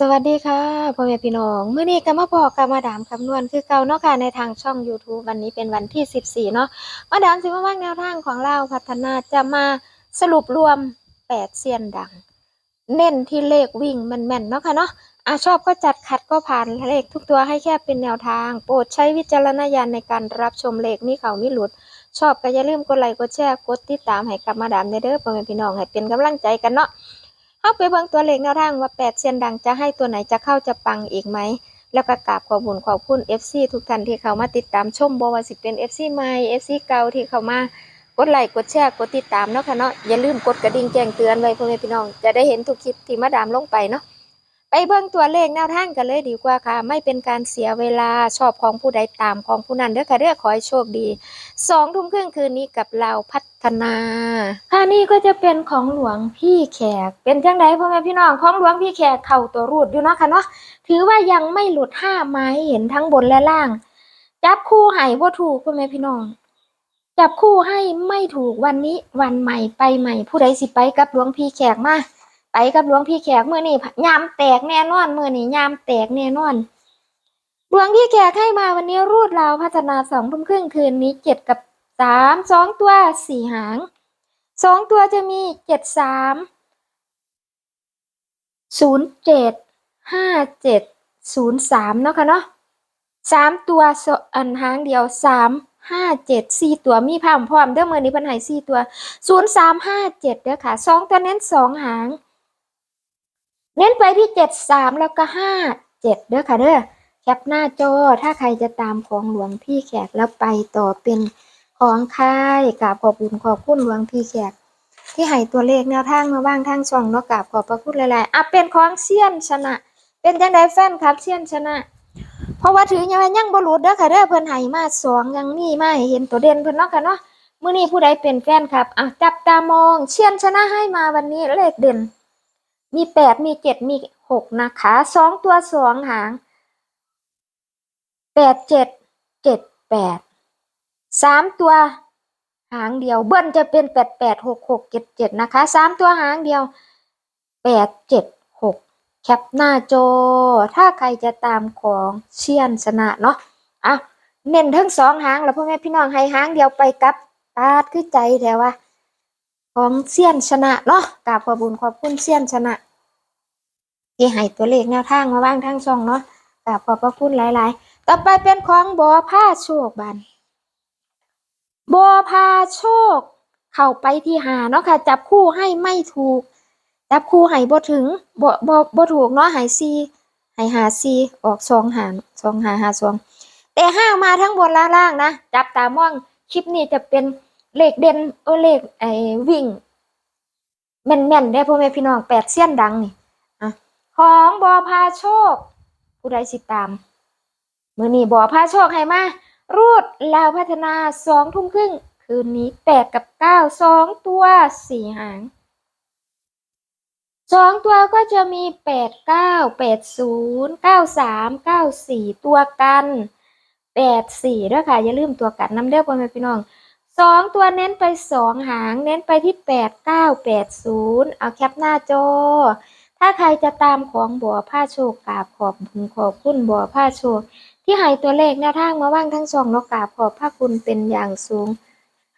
สวัสดีค่ะพ่อแม่พี่น้องเมื้อนี้ก็มาพอกับมาดามคำนวณคือเก่าเนาะค่ะในทางช่อง YouTube วันนี้เป็นวันที่ 14 เนาะมาดามสิมาวางแนวทางของเราพัฒนาจะมาสรุปรวม 8เซียนดัง เน้นที่เลขวิ่งแม่นๆเนาะค่ะเนาะอะชอบก็จัดขัดก็ผ่านเลขทุกตัวให้แค่เป็นแนวทาง โปรดใช้วิจารณญาณในการรับชมเลขมีเขามีหลุด ชอบก็อย่าลืมกดไลค์กดแชร์กดติดตามให้กับมาดามเด้อพ่อแม่พี่น้องให้เป็นกำลังใจกันเนาะ เข้าไปเบิ่งตัวเลขแนวทางว่าแปดเซียนดังจะให้ตัวไหนจะเข้าจะปังอีกไหม แล้วก็กราบขอบคุญขอบคุณ FC ทุกท่านที่เข้ามาติดตามชมบ่ว่าสิเป็น FC ใหม่ FC เก่าที่เข้ามากดไลค์กดแชร์กดติดตามเนาะค่ะเนาะอย่าลืมกดกระดิ่งแจ้งเตือนไว้พ่อแม่พี่น้อง จะได้เห็นทุกคลิปที่มาดามลงไปเนาะ เบิ่งตัวเลขแนวทางกันเลยดีกว่าค่ะ ไม่เป็นการเสียเวลาชอบของผู้ใดตามของผู้นั้นเด้อค่ะเด้อขอให้โชคดีสองทุ่มครึ่งคืนนี้กับเราพัฒนาค่ะนี่ก็จะเป็นของหลวงพี่แขก เป็นจังไดพ่อแม่พี่น้องของหลวงพี่แขกเข่าตัวรูดอยู่เนาะค่ะเนาะถือว่ายังไม่หลุดห้าไม้เห็นทั้งบนและล่าง จับคู่ให้บ่ถูกพ่อแม่พี่น้องจับคู่ให้ไม่ถูกวันนี้วันใหม่ไปใหม่ผู้ใดสิไปกับหลวงพี่แขกมา ไปกับหลวงพี่แขกเมื่อนี้ยามแตกแน่นอนเมื่อนี้ยามแตกแน่นอนหลวงพี่แขกให้มาวันนี้รูดราวพัฒนาสองทุ่มครึ่งคืนนี้เจ็ดกับสามสองตัวสี่หางสองตัวจะมีเจ็ดสามศูนย์เจ็ดห้าเจ็ดศูนย์สามเนาะค่ะเนาะสามตัวอันหางเดียวสามห้าเจ็ดสี่ตัวมีพร้อมพร้อมเด้อมือนี้เพันหายสี่ตัวศูนย์สามห้าเจ็ดเด้อค่ะสองตัวเน้นสองหาง เน้นไปที่เจ็ดสามแล้วก็ห้าเจ็ดเด้อค่ะเด้อแคปหน้าจอถ้าใครจะตามของหลวงพี่แขกแล้วไปต่อเป็นของค่ายกราบขอบคุณขอบคุณหลวงพี่แขก ที่ให้ตัวเลขแนวทางมาบ้างทางช่องเนาะกราบขอบพระคุณหลายๆอะเป็นของเซียนชนะ เป็นจังไดแฟนครับเซียนชนะ เพราะว่าถือยังยังบ่หลุดเด้อค่ะเด้อเพิ่นให้มาสองยังมีมาให้เห็นตัวเด่นเพิ่นเนาะค่ะเนาะมื้อนี้ผู้ใดเป็นแฟนครับอะจับตามองเชียนชนะให้มาวันนี้เลขเด่น มีแปดมีเจ็ดมีหกนะคะสองตัวสองหางแปดเจ็ดเจ็ดแปดสามตัวหางเดียวเบิ้ลจะเป็นแปดแปดหกหกเจ็ดเจ็ดนะคะสามตัวหางเดียวแปดเจ็ดหกแคปหน้าจอถ้าใครจะตามของเชียนชนะเนาะอะเน้นทั้งสองหางแล้วพ่อแม่พี่น้องให้หางเดียวไปกับตาดคือใจแถวว่า ของเซียนชนะเนาะกราบขอบุญขอบคุณเซียนชนะ ที่ให้ตัวเลขแนวทางมาบ้างทั้งช่องเนาะกราบขอบพระคุณหลาย ๆ ต่อไปเป็นของบอผ้าโชคบันบอพาโชค เข้าไปที่หาเนาะค่ะ จับคู่ให้ไม่ถูก จับคู่ให้บ่ถึงบ่บ่บ่ถูกเนาะหายซีใหายหาซีออกสองหางสองหาหาสองแต่ห้ามาทั้งบนและล่างนะจับตามองคลิปนี้จะเป็น เลขเด่นเออเลขไอ้วิ่งแม่นๆได้พ่อแม่พี่น้องแปดเสี้ยนดังนี่อะของบอพาโชค ผู้ใดสิตามมื่อนี้บอพาโชคให้มารูดลาวพัฒนาสองทุ่มครึ่ง คืนนี้แปดกับเก้าสองตัวสี่หางสองตัวก็จะมีแปดเก้าแปดศูนย์เก้าสามเก้าสี่ตัวกันแปดสี่ด้วยค่ะ อย่าลืมตัวกันน้ำเด้อพ่อแม่พี่น้อง สองตัวเน้นไปสองหาง เน้นไปที่แปดเก้าแปดศูนย์เอาแคปหน้าจอ ถ้าใครจะตามของบัวผ้าโชคกราบขอบคุณขอบคุณบัวผ้าโชคที่ให้ตัวเลขแนวทางมาว่างทั้งสองนกกราบขอบพระคุณเป็นอย่างสูง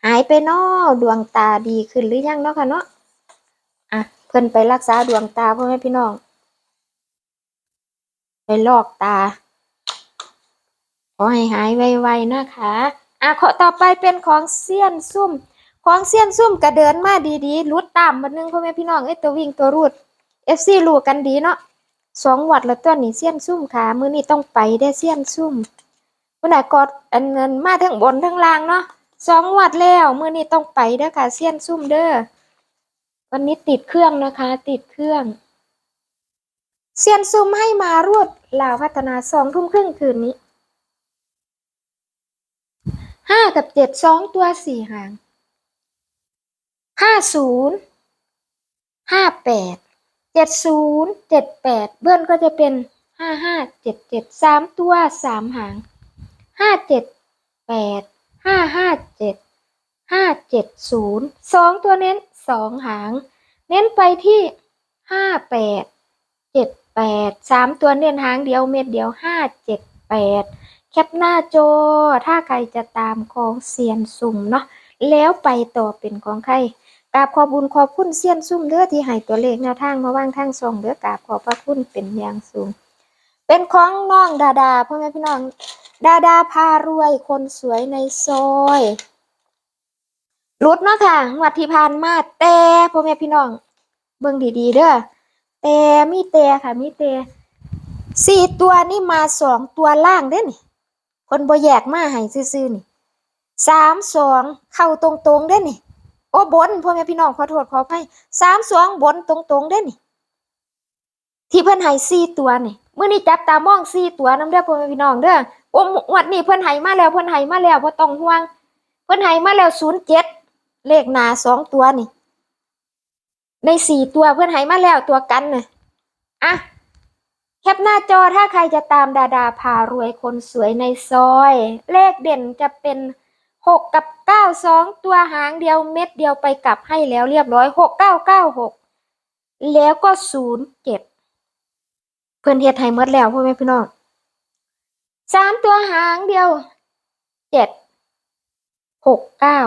หายไปเนอดวงตาดีขึ้นหรือยังเนาะค่ะเนาะอะเพิ่นไปรักษาดวงตาพ่อแม่พี่น้องไปลอกตาขอให้หายไวๆนะคะ อะขอต่อไปเป็นของเซียนซุ่ม ของเซียนซุ่มกระเดินมาดีๆรุดตามมานึงพ่อแม่พี่น้องเอ้ตัววิ่งตัวรูดเอฟซีรู้กันดีเนาะสองวัดแล้วตัวนี้เสี้ยนซุ่มขามือนี้ต้องไปได้เสี้ยนซุ่มวันไหนกอดอันเงินมาทั้งบนทั้งล่างเนาะสองวัดแล้วมือนี้ต้องไปเด้อค่ะเสี้ยนซุ่มเด้อวันนี้ติดเครื่องนะคะ ติดเครื่องเสี้ยนซุ่มให้มารวดลาวพัฒนาสองทุ่มครึ่งคืนนี้ ห้ากับเจ็ดสองตัวสี่หางห้าศูนย์ห้าแปดเจ็ดศูนย์เจ็ดแปดเบิ้ลก็จะเป็นห้าห้าเจ็ดเจ็ดสามตัวสามหางห้าเจ็ดแปดห้าห้าเจ็ดห้าเจ็ดศูนย์สองตัวเน้นสองหาง เน้นไปที่ห้าแปดเจ็ดแแปดสามตัวเน้นหางเดียวเม็ดเดียวห้าเจ็ดแปด แคปหน้าจอ ถ้าใครจะตามของเซียนสุ่มเนาะแล้วไปต่อเป็นของใครกราบขอบุญขอบคุณเซียนซุ่มเด้อที่ให้ตัวเลขแนวทางมาว่างทางส่งเด้อกราบขอบพระคุณเป็นอย่างสูง เป็นของน้องดาดาพ่อแม่พี่น้อง ดาดาพารวยคนสวยในซอยรุดเนาะค่ะวัดที่ผ่านมาแต่พ่อแม่พี่น้อง เบิ่งดีๆเด้อแต่มีแต่ค่ะมีแต่สี่ตัวนี่มาสองตัวล่างเด้นี่ คนบ่แยกมาให้ซื่อๆนี่สามสองเข้าตรงๆเด้นี่ โอ้บนพ่อแม่พี่น้องขอโทษขออภัยสามสองบนตรงๆเด้นี่ ที่เพิ่นให้สี่ตัวนี่เมื้อนี้จับตามองสี่ตัวน้ำเด้อพ่อแม่พี่น้องเด้อโอ้งวดนี้เพิ่นให้มาแล้วเพิ่นให้มาแล้วบ่ต้องห่วง เพิ่นให้มาแล้ว07เจ็ดเลขหนาสองตัวนี่ ในสี่ตัวเพื่อนให้มาแล้วตัวกันน่ะอะ ปหน้าจอถ้าใครจะตามดาดาพารวยคนสวยในซอย เลขเด่นจะเป็นหกกับเก้าสองตัวหางเดียวเม็ดเดียวไปกลับให้แล้วเรียบร้อยหกเก้าเก้าหกแล้วก็ศูนย์เจ็ดเพื่อนเฮ็ดให้หมดแล้วพ่อแม่พี่น้องสามตัวหางเดียวเจ็ดหกเก้า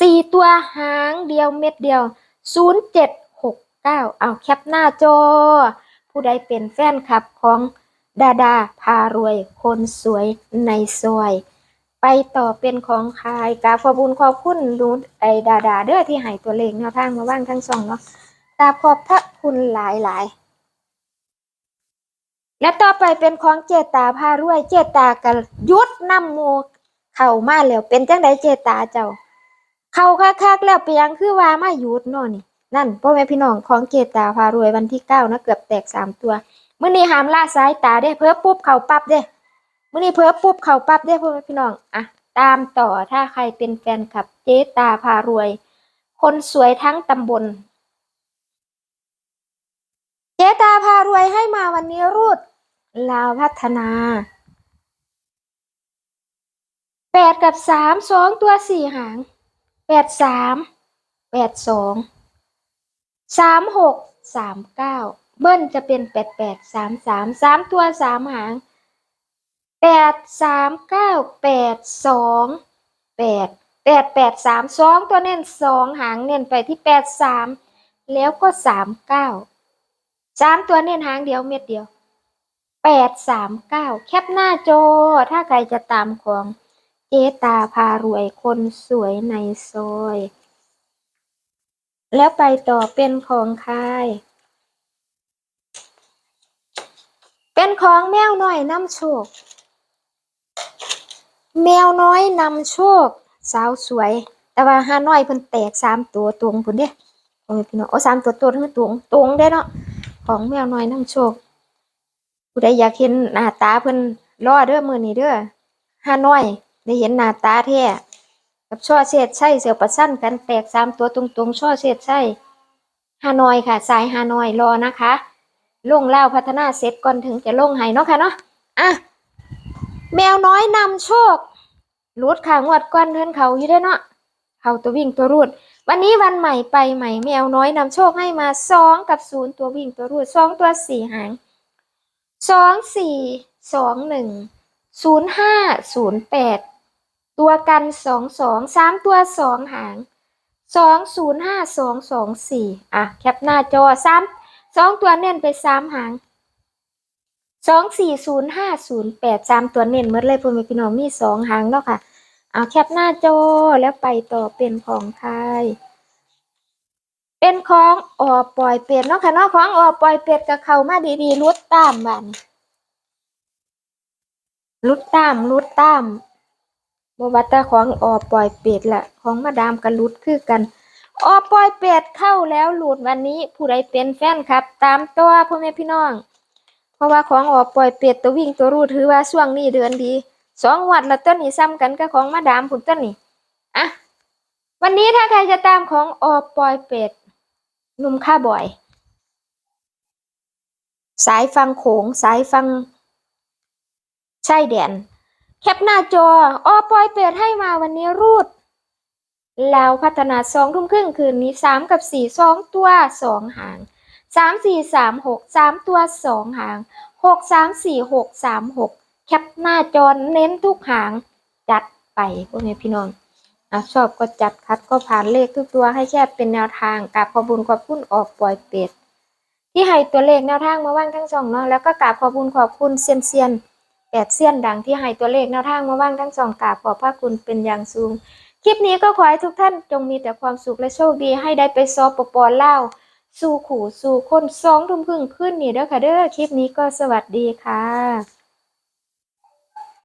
สี่ตัวหางเดียวเม็ดเดียวศูนย์เจ็ดหกเก้าเอาแคปหน้าจอ ผู้ใดเป็นแฟนคลับของดาดาพารวย คนสวยในซอย ไปต่อเป็นของขายกาขอบุญขอบคุณดูไอดาดาเด้อที่ให้ตัวเลขแนวทางมาบ้างทั้งสองเนาะกาขอบพระคุณหลายหลายและต่อไปเป็นของเจตาพารวย เจตากับยุดนำโมเข้ามาแล้วเป็นจังไดเจตาเจ้า เข้าคักๆแล้วไปยังคือว่ามาหยุดเนาะนี่ นั่นพ่อแม่พี่น้องของเกตาพารวยวันที่เก้านะเกือบแตกสามตัวมื้อนี้หามล่าสายตาเด้เพิ่มปุ๊บเข้าปั๊บเด้มื้อนี้เพิ่มปุ๊บเข้าปั๊บเด้พ่อแม่พี่น้องอะตามต่อถ้าใครเป็นแฟนคลับเจตาพารวย คนสวยทั้งตำบล เจตาพารวยให้มาวันนี้รูดลาวพัฒนาแปดกับสามสองตัวสี่หางแปดสามแปดสอง สามหกสามเก้าเบิ้ลจะเป็นแปดแปดสามสามสามตัวสามหางแปดสามเก้าแปดสองแปดแปดแปดสามสองตัวเน้นสองหางเน้นไปที่แปดสามแล้วก็สามเก้าสามตัวเน้นหางเดียวเม็ดเดียวแปดสามเก้าแคปหน้าจอถ้าใครจะตามของเจตาพารวยคนสวยในซอย แล้วไปต่อเป็นของใครเป็นของแมวน้อยนำโชค แมวน้อยนำโชค สาวสวย แต่ว่าห้าน้อยเพิ่นแตกสามตัวตรงพุ่นเด้โอ้ยพี่น้องโอ้สามตัวตัวคือตรงตรงเด้เนาะของแมวน้อยนำโชคผู้ใดอยากเห็นหน้าตาเพิ่นรอเด้อมือนี้เด้อห้าน้อยได้เห็นหน้าตาแท้ กับช่อเศษไส้เสียวประสั้นกันแตกสามตัวตรงๆช่อเศษไส้ฮานอยค่ะ สายฮานอยรอนะคะลงเล่าพัฒนาเสร็จก่อนถึงจะลงให้เนาะค่ะเนาะอะแมวน้อยนำโชครูดขางวดก้อนเทินเขาอยู่ได้เนาะเขาตัววิ่งตัวรูด วันนี้วันใหม่ไปใหม่แมวน้อยนำโชคให้มาสองกับศูนย์ตัววิ่งตัวรูดสองตัวสี่หางสองสี่สองหนึ่งศูนย์ห้าศูนย์แปด ตัวกันสองสองสามตัวสองหางสองศูนย์ห้าสองสองสี่อะ แคปหน้าจอสามสองตัวเน้นไปสามหางสองสี่ศูนย์ห้าศูนย์แปดสามตัวเน้นหมดเลยพ่อแม่พี่น้องมีสองหางเนาะค่ะ เอาแคปหน้าจอแล้วไปต่อเป็นของใครเป็นของออปล่อยเป็ดเนาะค่ะเนาะของออปล่อยเป็ดกับเขามาดีๆรุดตามบ้านรุดตามรุดตาม บวัตแต่ของออปล่อยเป็ดละของมาดามกับรุดคือกันออปล่อยเป็ดเข้าแล้วหลุดวันนี้ผู้ใดเป็นแฟนครับ ตามตัวพ่อแม่พี่น้อง เพราะว่าของออปล่อยเป็ดตัววิ่งตัวรูดถือว่าช่วงนี้เดือนดีสองวัดละต้นนี้ซ้ำกันกับของมาดามผุนต้นนี้อะวันนี้ถ้าใครจะตามของออปล่อยเป็ดนุ่มข้าบ่อย สายฟังโขงสายฟังใช่แดน แคปหน้าจอออปอยเปิดให้มาวันนี้รูดแล้วพัฒนาสองทุ่มครึ่งคืนนี้สามกับสี่สองตัวสองหางสามสี่สามหกสามตัวสองหางหกสามสี่หกสามหกแคปหน้าจอเน้นทุกหางจัดไปพวกนี้พี่น้องอชอบก็จัดคัดก็ผ่านเลขทุกตัวให้แค่เป็นแนวทางกราบขอบุญขอบคุณออกปล่อยเป็ดที่ให้ตัวเลขแนวทางมาว่างทั้งสองเนาะแล้วก็กราบขอบุญขอบคุณเซียนเซียน แปดเซียนดังที่ให้ตัวเลขแนวทางมาว่างทั้งสองกาบขอบพระคุณเป็นอย่างสูง คลิปนี้ก็ขอให้ทุกท่านจงมีแต่ความสุขและโชคดีให้ได้ไปซอปปอเล่าสู่ขู่สู่คนสองทุ่มครึ่งขึ้นนี่เด้อค่ะเด้อคลิปนี้ก็สวัสดีค่ะ